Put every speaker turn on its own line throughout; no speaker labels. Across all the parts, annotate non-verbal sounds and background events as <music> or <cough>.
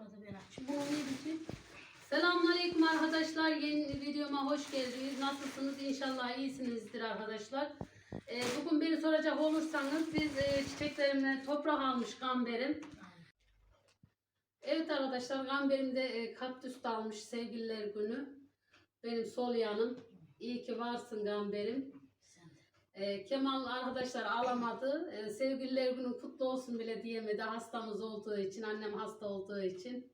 Burada.
Selamünaleyküm arkadaşlar. Yeni videoma hoş geldiniz. Nasılsınız? İnşallah iyisinizdir arkadaşlar. Ee, bugün beni soracak olursanız biz e, çiçeklerimle toprak almış gamberim. Evet arkadaşlar gamberimde e, kaktüs de almış sevgililer günü. Benim sol yanım. İyi ki varsın gamberim. Ee, Kemal arkadaşlar alamadı. Ee, sevgililer günü kutlu olsun bile diyemedi. Hastamız olduğu için, annem hasta olduğu için.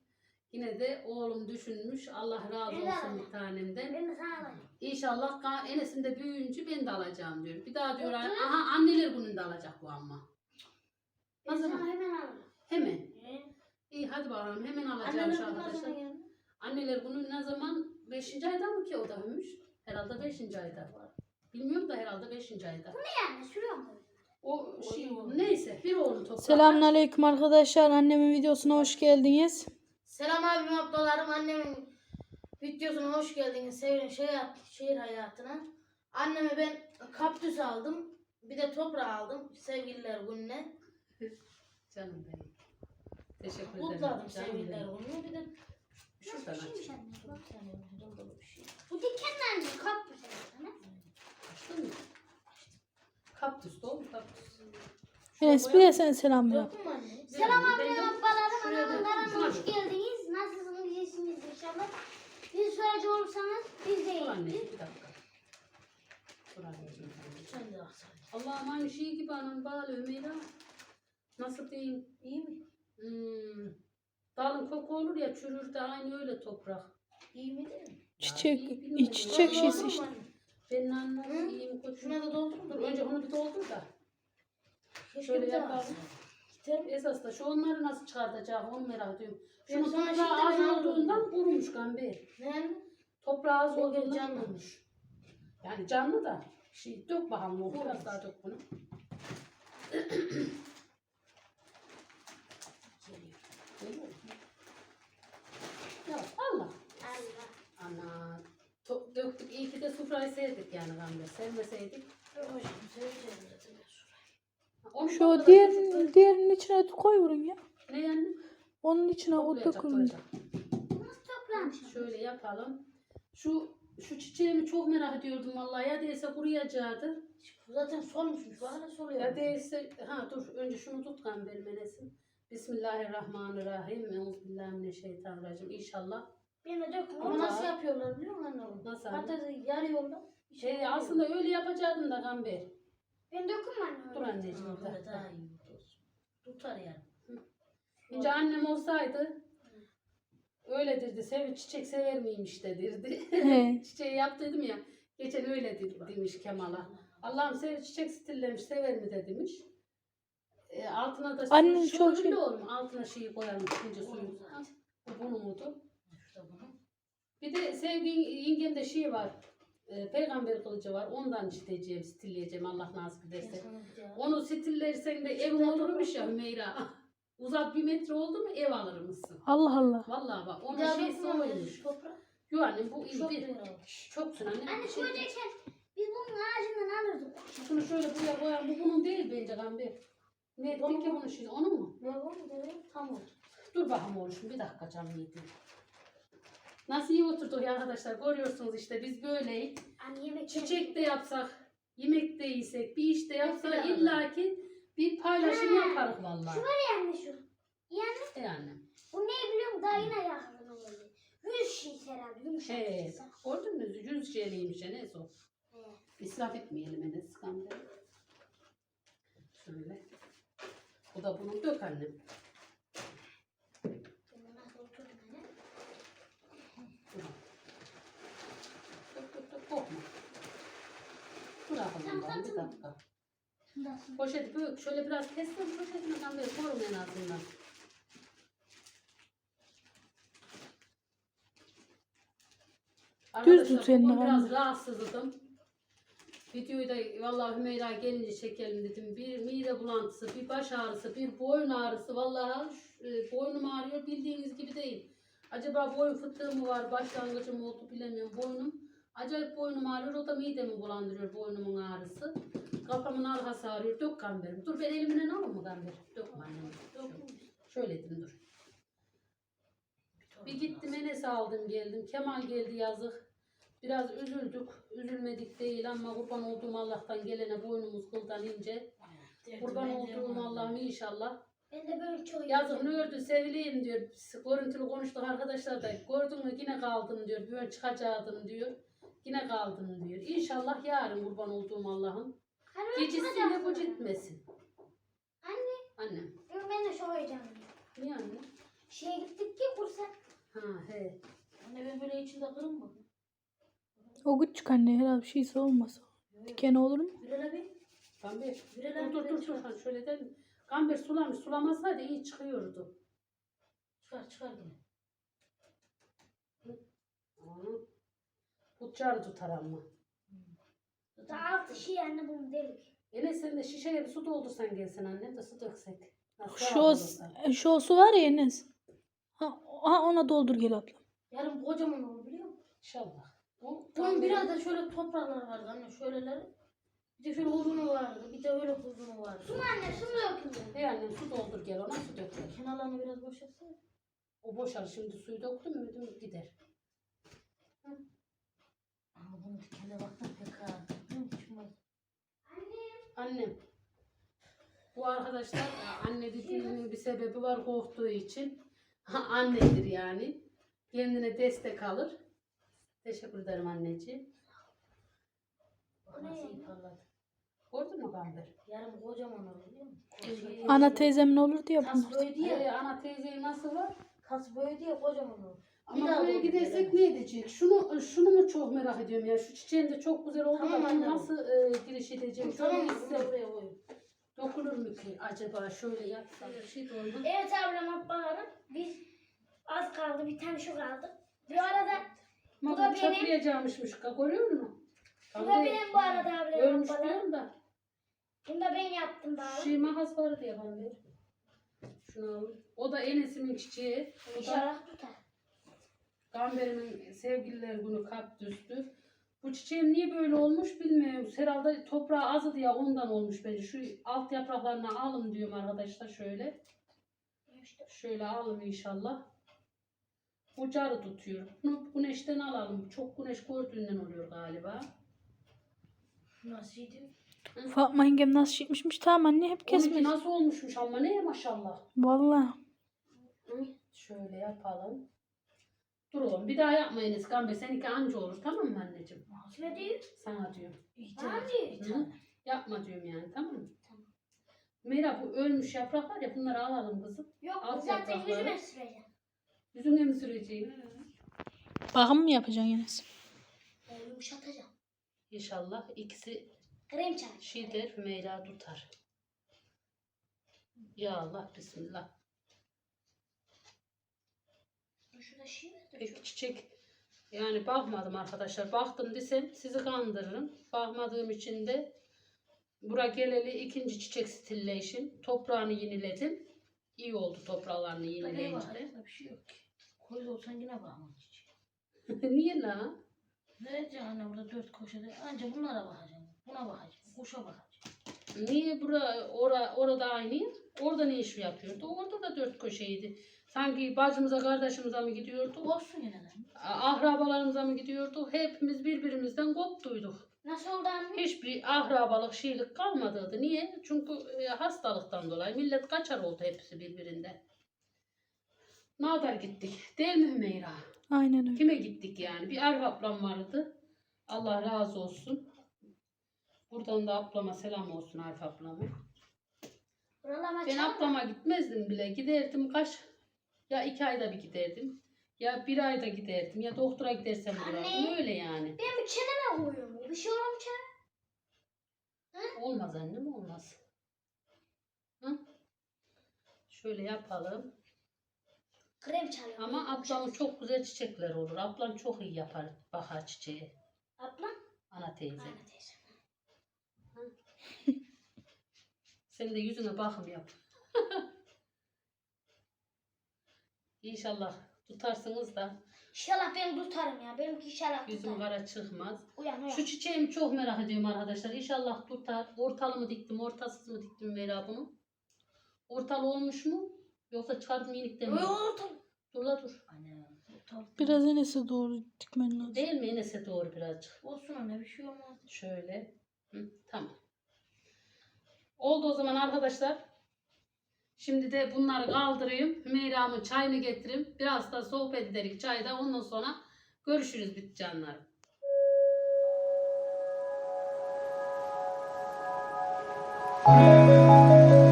Yine de oğlum düşünmüş. Allah razı olsun bir tanemden. İnşallah Enes'in de büyüyünce ben de alacağım diyor. Bir daha diyor aha anneler gününde alacak bu ama. Ne zaman?
hemen alırım.
Hemen.
He.
İyi hadi bakalım hemen alacağım şu arkadaşlar. Anneler günü ne zaman? 5. ayda mı ki o da ölmüş? Herhalde 5. ayda. Bilmiyorum da herhalde 5. ayda.
Yani sürüyorum böyle.
O şey neyse bir oğlum toprağı.
Selamünaleyküm arkadaşlar. Annemin videosuna hoş geldiniz.
Selam abim ablalarım annemin videosuna hoş geldiniz. Sevin şehir, şehir hayatına. Anneme ben kaktüs aldım. Bir de toprağı aldım sevgililer gününe. <laughs>
Canım benim. Teşekkür ederim.
Kutladım sevgililer gününü. Bir de
Şuradan aç.
Şeymiş anne. bak.
bir dolu dolu bir şey.
Bu dikenler mi? Kap mı sana?
Açtın mı? Kaktüs dolu kaktüs.
Enes bir de sen selam yap.
Dokun mu anne?
Selam
de-
ablalarım analarım hoş geldiniz. Nasılsınız? İyisiniz inşallah. Bir soracak olursanız biz de
Dur anne
iyiyiz.
bir dakika. Dur anneciğim.
Sen de.
Allah'ım aynı şey gibi anam bağlı Ömeyra. Nasıl diyeyim?
İyi mi?
Hmm. Dalın koku olur ya çürür de aynı öyle toprak.
İyi mi değil mi?
Çiçek, çiçek
mu
işte.
Annem
Hı?
iyiyim koçum.
Şuna da doldurun
Dur önce onu bir doldur da.
Keşke
şöyle
bir daha
yapalım.
mi?
Esas da şu onları nasıl çıkartacağım onu merak ediyorum.
Ben
Şunu
sana
toprağı
şimdi
az
ben
olduğundan kurumuş gamber.
Ne?
Toprağı az olduğundan
canlı.
kurumuş. Yani canlı da. Şey, dök bakalım biraz daha dök bunu. <clears throat> Geliyor mu? Ya Allah.
Allah.
Ana. To- döktük. İyi ki de sufrayı sevdik yani gamber. Sevmeseydik. Onu
Şu
topladık,
diğer,
çocuklar-
diğerinin içine koyuyorum ya.
Ne yani?
Onun içine o
toplamış?
Şöyle yapalım. Şu şu çiçeğimi çok merak ediyordum vallahi. Ya değilse kuruyacaktı.
Zaten solmuşmuş. Hala soluyor.
Ya değilse ha dur önce şunu tut kan benim. Bismillahirrahmanirrahim. Euzubillahimineşşeytanirracim. İnşallah.
Ben de döküm.
Onu nasıl yapıyorlar biliyor musun anne?
Nasıl anne?
Patatesi yarıyorlar.
Şey aslında öyle yapacaktım da Gamber.
Ben döküm anne.
Dur anneciğim. Bir
böyle
dakika.
daha iyi olsun. Tutar yani.
Önce annem olsaydı öyle dirdi. Sev, çiçek sever miymiş de.
He. <laughs>
Çiçeği yap dedim ya. Geçen öyle dedi, demiş Kemal'a. Allah'ım sev, çiçek stillemiş sever mi de demiş. E, altına da
Annen
şu
çok şey-
olur mu? Altına şeyi koyalım ikinci suyu. Bu bunu mudu. Bir de sevgi yengemde şey var. E, peygamber kılıcı var. Ondan çiteceğim, stilleyeceğim Allah nasip ederse. Onu stillersen de evin olurmuş ya Hümeyra. <laughs> Uzak bir metre oldu mu ev alır mısın?
Allah Allah.
Vallahi bak onun
daha
şeysi
anne,
oymuş. Yo annem bu iyi
Çok
bir.
oldu.
Çoksun anne.
Anne
Şey-
şuradayken biz bunun ağacından alırdık.
Şunu şöyle buraya koyalım. Bu bunun değil bence Gamber. Ne ettik ki bunun şimdi? Onun mu?
Ne var mı dedi? Tam oldu.
Dur bakalım oğlum bir dakika canım yedim. Nasıl iyi oturduk ya arkadaşlar görüyorsunuz işte biz böyleyiz.
Anne yemek
Çiçek de yapsak, yemek de yesek, bir iş de yapsak
beraber.
illaki bir paylaşım
Ha.
yaparız vallahi.
Anne şu. Yani
Yani.
bu ne biliyorum yine yakın oluyor. Yüz şiş herhalde yumuşak.
He, gördün mü? Yüz şeyliymiş ya neyse o. İsraf etmeyelim Enes Gamber. Şöyle. Bu da bunun dök annem.
Bunu nasıl oturdum anne?
Korkma. Bırakalım bakalım bir dakika.
Şundasın.
Poşeti büyük. Şöyle biraz kestim poşetini ben böyle korum en azından.
Düz tut
bugün
elini
biraz
anne.
rahatsızdım. Videoyu da vallahi Hümeyra gelince çekelim dedim. Bir mide bulantısı, bir baş ağrısı, bir boyun ağrısı. Vallahi e, boynum ağrıyor bildiğiniz gibi değil. Acaba boyun fıtığı mı var, başlangıcı mı oldu bilemiyorum. Boynum, acayip boynum ağrıyor. O da midemi bulandırıyor boynumun ağrısı. Kafamın arkası ağrıyor. Dök gamberim. Dur ben elimden alayım mı gamber? Dökme annem. Şöyle dedim dur. Bir gittim Enes'i aldım geldim. Kemal geldi yazık. Biraz üzüldük. Üzülmedik değil ama kurban olduğum Allah'tan gelene boynumuz kıldan ince. Kurban olduğum Allah'ım inşallah.
Ben de böyle çok
Yazık ne ördü sevileyim diyor. Görüntülü konuştuk arkadaşlar da. Gördün mü yine kaldım diyor. Böyle çıkacaktım diyor. Yine kaldım diyor. İnşallah yarın kurban olduğum Allah'ım. Gecesinde bu gitmesin.
Anne.
Annem.
Yok ben de çok heyecanlıyım.
Niye anne?
Şeye gittik ki kursa.
Ha he.
Anne ben böyle içinde kırım mı?
O küçük anne herhalde bir şeyse olmaz. Diken olur mu?
Bilal abi.
Gamber.
Bilal
Dur
abi.
dur dur. dur. Ha, şöyle de. Gamber sulamış. Sulamazsaydı iyi çıkıyordu.
Çıkar çıkar yine.
Hı. Butçarı tutar ama.
Daha altı şey anne bunu delik.
Enes sen de şişeye bir su doldursan gelsin annem de su döksek. Nasıl
Şu, şu osu var ya Enes. Ha, ha ona doldur gel abla.
Yarın kocaman olur biliyor musun?
İnşallah. O,
Bunun biraz da şöyle topraklar vardı anne şöyleleri. Bir de şöyle uzunu vardı. Bir de öyle uzunu vardı.
Su mu anne su mu dökülüyor?
Hey annem su doldur gel ona su döker.
Kenarlarını biraz boşaltsana.
O boşar şimdi suyu döktüm mü gider.
Ama bunun dikene baktım pek çıkmaz.
Annem. Bu arkadaşlar anne dediğinin bir sebebi var korktuğu için. <laughs> Annedir yani. Kendine destek alır. Teşekkür ederim anneciğim.
Bak nasıl iyi parladı.
Gördün mü Gamber?
Yarın kocaman olur biliyor musun? Kocaman.
Ana teyzemin olur diye
Tas
bunlar.
böyle
Ee,
diye.
ana teyzeyi nasıl var?
Tas böyle diye kocaman olur.
Ama
daha
buraya
doğru
gidersek ne edecek? Şunu şunu mu çok merak ediyorum ya. Şu çiçeğin de çok güzel oldu
Tamam
da bunu nasıl e, giriş edeceğim?
Tamam
Şöyle
mı? Bunu buraya koyun.
dokunur mu ki acaba? Şöyle yapsam bir şey de olmaz.
Evet ablam ablalarım. Biz az kaldı bir tane şu kaldı. Bu arada
Ama
Bu da benim.
çatlayacakmışmış. Görüyor musun?
bu da benim bu arada ablam
Ölmüş
ablalarım.
diyorum da.
Bunu da ben yaptım bari.
Şey mahas vardı ya ben bir. Şunu al. O da Enes'imin çiçeği. Bu da
İnşallah tutar.
Gamberimin sevgililer günü kaktüstü. Bu çiçeğim niye böyle olmuş bilmiyorum. Herhalde toprağı azı diye ondan olmuş bence. Şu alt yapraklarını alın diyorum arkadaşlar şöyle. Şöyle alın inşallah. Bu carı tutuyor. Bunu güneşten alalım. Çok güneş gördüğünden oluyor galiba.
Nasılydı?
Fatma yengem nasıl çekmişmiş tamam anne hep
Onunki
kesmiş.
nasıl olmuşmuş ama ne maşallah.
Vallahi.
Şöyle yapalım. Dur oğlum bir daha yapmayınız Gambe. Seninki anca olur tamam mı anneciğim?
Ne diyor?
Sana diyorum.
İyi
Tamam
tane.
diyor.
Bir tane.
Yapma diyorum yani tamam mı? Mera bu ölmüş yaprak var ya bunları alalım kızım.
Yok
Alt
zaten
yaprakları.
yüzüme süreceğim.
Yüzüne mi süreceğim?
Bakım mı yapacaksın Enes?
Ben yumuşatacağım.
İnşallah ikisi
Krem çay.
şey der Hümeyra tutar. Ya Allah bismillah.
Şurada şey
Peki çiçek yani bakmadım arkadaşlar. Baktım desem sizi kandırırım. Bakmadığım için de bura geleli ikinci çiçek stillation. Toprağını yeniledim. İyi oldu toprağlarını
Neye
yenileyince.
bakar? Bir şey yok ki. Koyuz olsan yine bakmam hiç. <laughs>
Niye la?
Ne edeceksin anne burada dört köşede? Anca bunlara bakacaksın. Buna bakacaksın. Kuşa bakacaksın.
Niye bura, ora, orada aynı? Orada ne iş yapıyordu? Orada da dört köşeydi. Sanki bacımıza kardeşimize mi gidiyordu?
Olsun yine de.
Ahrabalarımıza mı gidiyordu? Hepimiz birbirimizden koptuyduk.
Nasıl oldu anne?
Hiçbir ahrabalık şeylik kalmadıydı. Niye? Çünkü e, hastalıktan dolayı millet kaçar oldu hepsi birbirinden. Ne kadar gittik? Değil mi Hümeyra?
Aynen öyle.
Kime gittik yani? Bir Arif ablam vardı. Allah razı olsun. Buradan da ablama selam olsun Arif ablama.
Buralar
Ben ablama gitmezdim bile. Giderdim kaç? Ya iki ayda bir giderdim. Ya bir ayda giderdim. Ya doktora gidersem durardım.
Anne.
Öyle yani.
Ben bir çeneme koyuyorum. Bir şey olur mu çene?
Olmaz annem olmaz. Hı? Şöyle yapalım.
Krem çalıyorum.
Ama ablamın çok güzel çiçekler olur. Ablam çok iyi yapar bahar çiçeği.
Ablam?
Ana teyze.
Anne teyze.
Sen de yüzüne bakım yap. <laughs> İnşallah tutarsınız da
İnşallah ben tutarım ya. Benimki inşallah
yüzüm
tutar.
kara çıkmaz.
Uyan uyan.
Şu çiçeğimi çok merak ediyorum arkadaşlar. İnşallah tutar. Ortalı mı diktim, ortasız mı diktim Mera bunu? Ortalı olmuş mu? Yoksa çıkardım minikten mi?
Yoğurt.
Dur la dur.
Anne.
Biraz enese doğru dikmen lazım.
Değil mi? Enes'e doğru birazcık.
Olsun anne bir şey olmaz.
Şöyle. Hı, tamam. Oldu o zaman arkadaşlar. Şimdi de bunları kaldırayım. Hümeyra'mın çayını getireyim. Biraz da sohbet ederek çayda. Ondan sonra görüşürüz bitti canlarım. Thank you.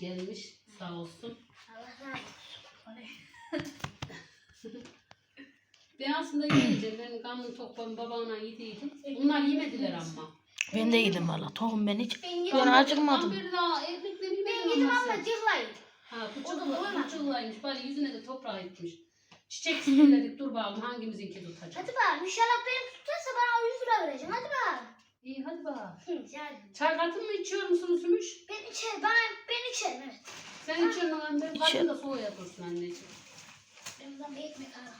Gelmiş. Sağ olsun.
Allah <laughs> razı olsun.
Ben aslında yiyeceğim. Benim kanım tok ben babamla yediydim. Bunlar yemediler ama.
Ben de yedim valla. Tohum ben hiç.
Ben yedim.
Ben acıkmadım.
Ben
yemedim
yedim
ama
cırlayın.
Ha puçukla, puçuklaymış. Bari yüzüne de toprağı gitmiş. Çiçek sinirledik dur bakalım hangimizinki tutacak.
Hadi bakalım inşallah benim tutarsa bana 100 lira vereceğim. Hadi bakalım.
İyi hadi bak.
Hı, hadi.
Çay katın mı içiyor musunuz Sümüş?
Ben içerim. Ben, ben içerim evet.
Sen içiyorsun lan ben. Katın da soğuya dursun anneciğim.
Ben buradan bir ekmek alalım.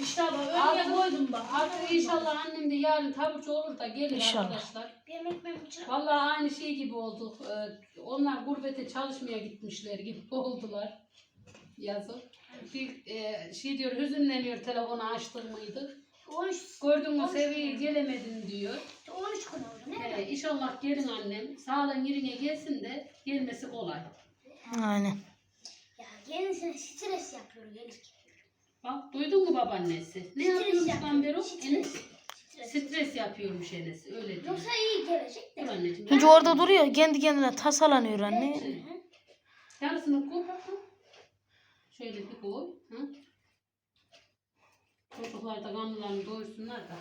İşte bak öyle koydum bak. Artık inşallah annem de yarın taburcu olur da gelir
İnşallah.
arkadaşlar.
Benim ekmeğim.
Vallahi aynı şey gibi olduk. Ee, Onlar gurbete çalışmaya gitmişler gibi <laughs> oldular. Yazık. Bir e, şey diyor hüzünleniyor telefonu açtın mıydı?
13,
Gördün mü seviyeye gelemedin diyor.
13 gün oldu. Ne?
He, inşallah gelin annem. Sağlığın yerine gelsin de gelmesi kolay.
Aynen.
Ya gelisine stres yapıyor gelirken.
Bak duydun mu babaannesi? Ne
Stres
yapıyormuş
yapıyor,
Gamber o?
stres.
Enes?
Stres.
Stres yapıyormuş Enes. Öyle diyor.
Yoksa iyi gelecek de.
Dur anneciğim.
Çünkü orada duruyor. Kendi kendine tasalanıyor anne.
Hı.
Yarısını koy. Şöyle bir koy. Hı? Çocuklar da kanlılarını doyursunlar da.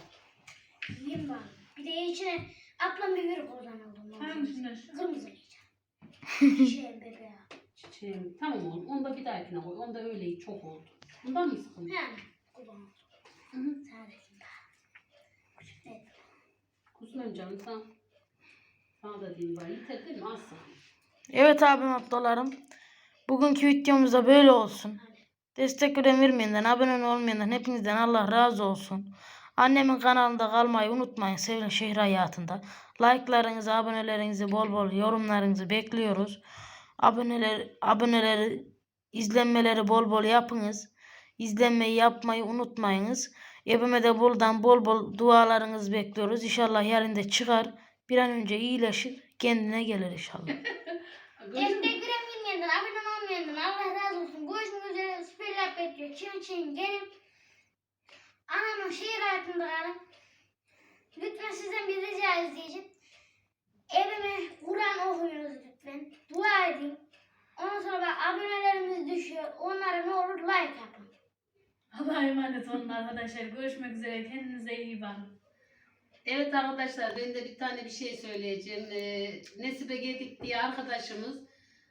Yiyeyim ben. Bir de içine ablam oradan aldım.
Hangisinden?
Kırmızı yiyeceğim. <laughs> şey bebeğe.
Çiçeğim. Tamam oğlum. Onu da bir dahakine koy. Onda öyle çok oldu. Bundan mı sıkıntı?
Yani. Kurban.
Hı hı.
Sadece. Evet.
Canım sen. Sana da diyeyim bari. Yeter değil mi? Az.
Evet abim ablalarım. Bugünkü videomuz da böyle olsun. Destek veren vermeyenden, abone olmayandan hepinizden Allah razı olsun. Annemin kanalında kalmayı unutmayın Sevilin şehir hayatında. Like'larınızı, abonelerinizi, bol bol yorumlarınızı bekliyoruz. Aboneler, aboneleri, izlenmeleri bol bol yapınız. İzlenmeyi yapmayı unutmayınız. Ebime de buradan bol bol dualarınızı bekliyoruz. İnşallah yarın da çıkar. Bir an önce iyileşir. Kendine gelir inşallah. <laughs>
Destek veren bilmeyenden, abone olmayandan Allah razı olsun. Görüşmek üzere. Süperler bekliyor. Çin çin gelin. Anamın şehir hayatında kalın. Lütfen sizden bir rica edeceğim. Evime Kur'an okuyunuz lütfen. Dua edin. Ondan sonra abonelerimiz düşüyor. Onlara ne olur like yapın.
Allah'a emanet olun arkadaşlar. Görüşmek üzere. Kendinize iyi bakın.
Evet arkadaşlar ben de bir tane bir şey söyleyeceğim. Ee, Nesibe Gedik diye arkadaşımız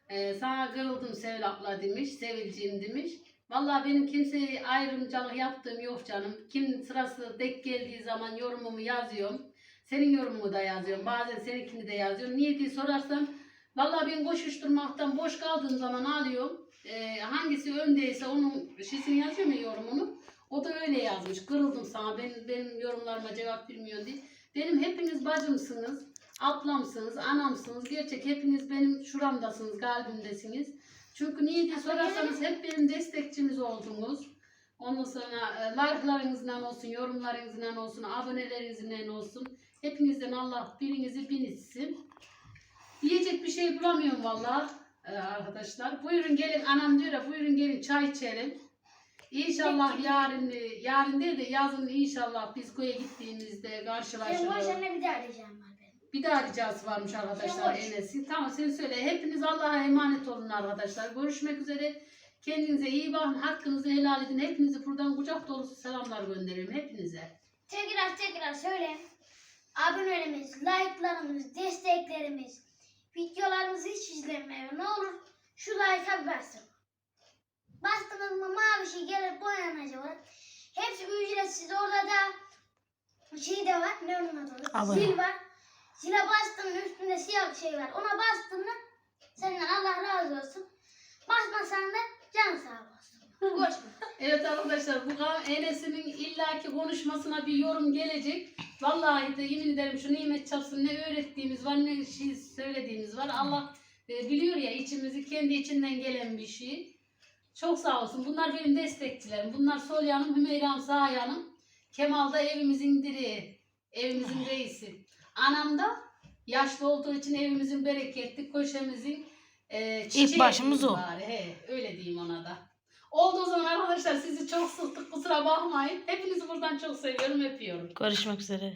e, sana kırıldım Sevil abla demiş, Sevilciğim demiş. Vallahi benim kimseye ayrımcılık yaptığım yok canım. Kim sırası denk geldiği zaman yorumumu yazıyorum. Senin yorumunu da yazıyorum. Bazen seninkini de yazıyorum. Niye diye sorarsan vallahi ben koşuşturmaktan boş kaldığım zaman alıyorum. Ee, hangisi öndeyse onun şeysini yazıyorum ya yorumunu. O da öyle yazmış. Kırıldım sana. Benim, benim yorumlarıma cevap vermiyorsun diye. Benim hepiniz bacımsınız. Ablamsınız, anamsınız. Gerçek hepiniz benim şuramdasınız, kalbimdesiniz. Çünkü niye diye sorarsanız hep benim destekçimiz oldunuz. Ondan sonra e, like'larınızdan olsun, yorumlarınızdan olsun, abonelerinizden olsun. Hepinizden Allah birinizi bin etsin. Yiyecek bir şey bulamıyorum valla e, arkadaşlar. Buyurun gelin anam diyor ya buyurun gelin çay içelim. İnşallah yarın, yarın değil de yazın inşallah biz köye gittiğimizde karşılaşırız.
akşamda bir daha arayacağım.
Bir daha ricası varmış arkadaşlar
boş.
Enes'in. Tamam sen söyle. Hepiniz Allah'a emanet olun arkadaşlar. Görüşmek üzere. Kendinize iyi bakın. Hakkınızı helal edin. Hepinizi buradan kucak dolusu selamlar gönderirim. Hepinize.
Tekrar tekrar söyleyeyim. Abonelerimiz, like'larımız, desteklerimiz, videolarımızı hiç izlenmiyor. Ne olur şu like'a bir basın. Bastınız mı mavi şey gelir boyanacak. Hepsi ücretsiz. Orada da şey de var. Ne onun adı?
Abone.
Zil var. Zile bastığında üstünde siyah bir şey var. Ona bastığında senden Allah razı olsun. Basmasan da can sağ olsun. Görüşmek
Evet arkadaşlar bu ka- Enes'imin illaki konuşmasına bir yorum gelecek. Vallahi de yemin ederim şu nimet çapsın ne öğrettiğimiz var ne şey söylediğimiz var. Allah e, biliyor ya içimizi kendi içinden gelen bir şey. Çok sağ olsun. Bunlar benim destekçilerim. Bunlar Solyan'ım, Hümeyra'm, Sayan'ım. Kemal da evimizin direği. Evimizin reisi. Anam da yaşlı olduğu için evimizin bereketli, köşemizin e, çiçeği
başımız
diyeyim
o.
Bari. He, öyle diyeyim ona da. Oldu o zaman arkadaşlar sizi çok sıktık kusura bakmayın. Hepinizi buradan çok seviyorum öpüyorum.
Görüşmek üzere.